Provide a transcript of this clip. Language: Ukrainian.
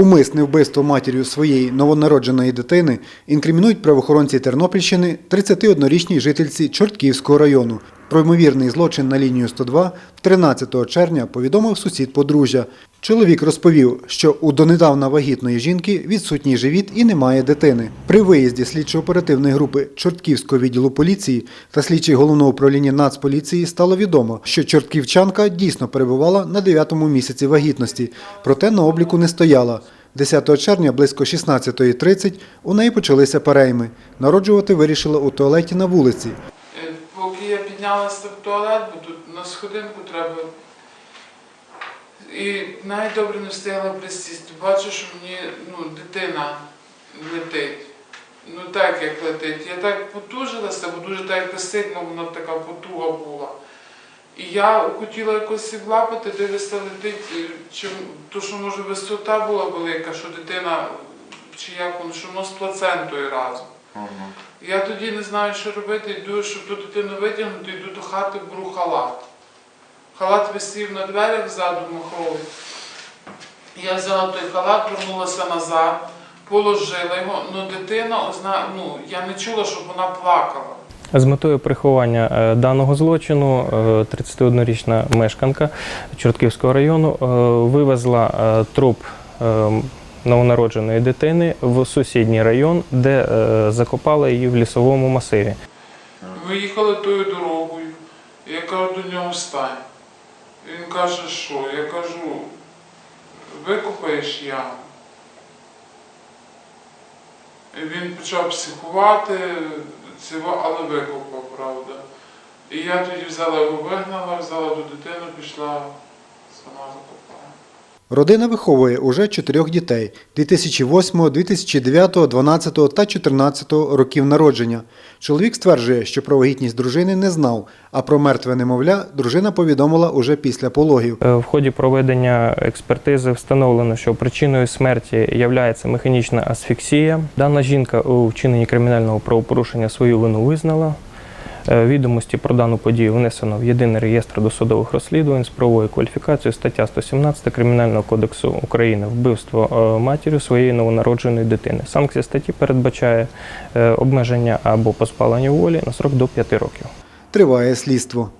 Умисне вбивство матір'ю своєї новонародженої дитини інкримінують правоохоронці Тернопільщини 31-річній жительці Чортківського району. Про ймовірний злочин на лінію 102 13 червня повідомив сусід подружжя. Чоловік розповів, що у донедавна вагітної жінки відсутній живіт і немає дитини. При виїзді слідчо-оперативної групи Чортківського відділу поліції та слідчий головного управління Нацполіції стало відомо, що чортківчанка дійсно перебувала на 9-му місяці вагітності, проте на обліку не стояла. 10 червня близько 16.30 у неї почалися перейми. Народжувати вирішила у туалеті на вулиці. Е, піднялася в туалет, бо тут на сходинку треба. І навіть не встигла присісти. Бачу, що мені ну, дитина летить. Ну так як летить. Я так потужилася, бо дуже так якось сильно вона така потуга була. І я хотіла якось і влапати, дивишся летить, і чим, то, що може висота була велика, що дитина, чи як воно, що воно з плацентою разом. Я тоді не знаю, що робити, йду, щоб ту дитину витягнути, йду до хати, беру халат. Халат висів на дверях ззаду махровий. Я взяла той халат, вернулася назад, положила його, ну дитина, ну, я не чула, щоб вона плакала. З метою приховання е, даного злочину е, 31-річна мешканка Чортківського району е, вивезла е, труп е, новонародженої дитини в сусідній район, де е, закопала її в лісовому масиві. Ми їхали тою дорогою, я кажу до нього встань. Він каже, що? Я кажу, викопаєш яму. І він почав психувати, але викопав, правда. І я тоді взяла його вигнала, взяла ту дитину, пішла, сама закопала. Родина виховує уже чотирьох дітей 2008, 2009, 12 та 14 років народження. Чоловік стверджує, що про вагітність дружини не знав, а про мертве немовля дружина повідомила уже після пологів. Е, В ході проведення експертизи встановлено, що причиною смерті є механічна асфіксія. Дана жінка у вчиненні кримінального правопорушення свою вину визнала. Е, Відомості про дану подію внесено в єдиний реєстр досудових розслідувань з правовою кваліфікацією стаття 117 Кримінального кодексу України вбивство е, матір'ю своєї новонародженої дитини. Санкція статті передбачає е, обмеження або позбавлення волі на срок до 5 років. Триває слідство.